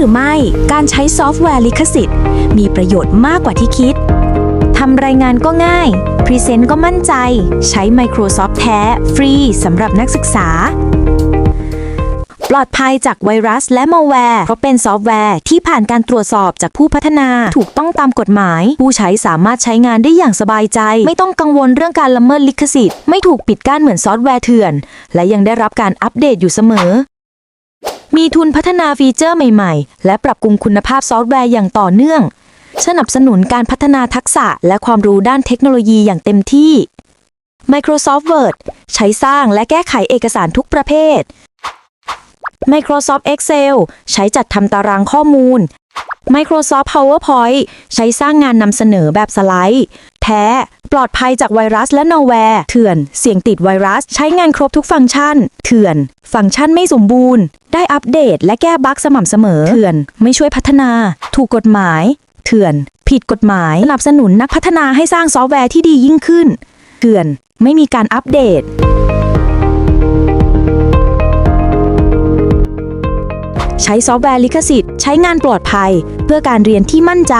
หรือไม่ การใช้ซอฟต์แวร์ลิขสิทธิ์ มีประโยชน์มากกว่าที่คิด ทำรายงานก็ง่าย พรีเซนต์ก็มั่นใจ ใช้ Microsoft แท้ ฟรีสำหรับนักศึกษา ปลอดภัยจากไวรัสและมัลแวร์ เพราะเป็นซอฟต์แวร์ที่ผ่านการตรวจสอบจากผู้พัฒนา ถูกต้องตามกฎหมาย ผู้ใช้สามารถใช้งานได้อย่างสบายใจ ไม่ต้องกังวลเรื่องการละเมิดลิขสิทธิ์ ไม่ถูกปิดกั้นเหมือนซอฟต์แวร์เถื่อน และยังได้รับการอัปเดตอยู่เสมอ มีทุนพัฒนาฟีเจอร์ใหม่ๆ และปรับปรุงคุณภาพซอฟต์แวร์อย่างต่อเนื่อง สนับสนุนการพัฒนาทักษะและความรู้ด้านเทคโนโลยีอย่างเต็มที่ Microsoft Word ใช้สร้างและแก้ไขเอกสารทุกประเภท Microsoft Excel ใช้จัดทำตารางข้อมูล Microsoft PowerPoint ใช้สร้างงานนำเสนอแบบสไลด์ แท้ ปลอดภัยจากไวรัสและนอแวร์ เถื่อน เสี่ยงติดไวรัส ใช้งานครบทุกฟังก์ชัน เถื่อน ฟังก์ชันไม่สมบูรณ์ ได้อัปเดตและแก้บั๊กสม่ำเสมอ เถื่อน ไม่ช่วยพัฒนา ถูกกฎหมาย เถื่อน ผิดกฎหมาย สนับสนุนนักพัฒนาให้สร้างซอฟต์แวร์ที่ดียิ่งขึ้น เถื่อน ไม่มีการอัปเดต ใช้ซอฟต์แวร์ลิขสิทธิ์ ใช้งานปลอดภัย เพื่อการเรียนที่มั่นใจ